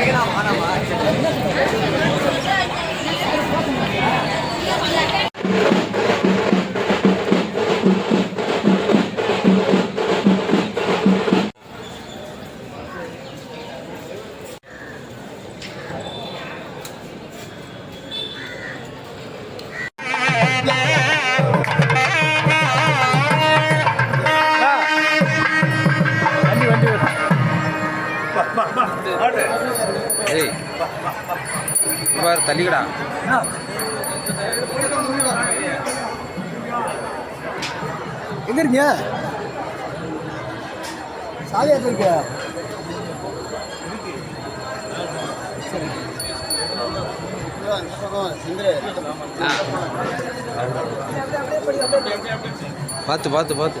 可以，那么，那，ஏய் பாரு தள்ளிக்கடா. எங்க இருக்கீங்க? சாலியா இருக்க பார்த்து பார்த்து பார்த்து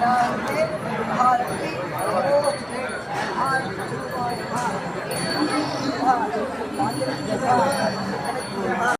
भारती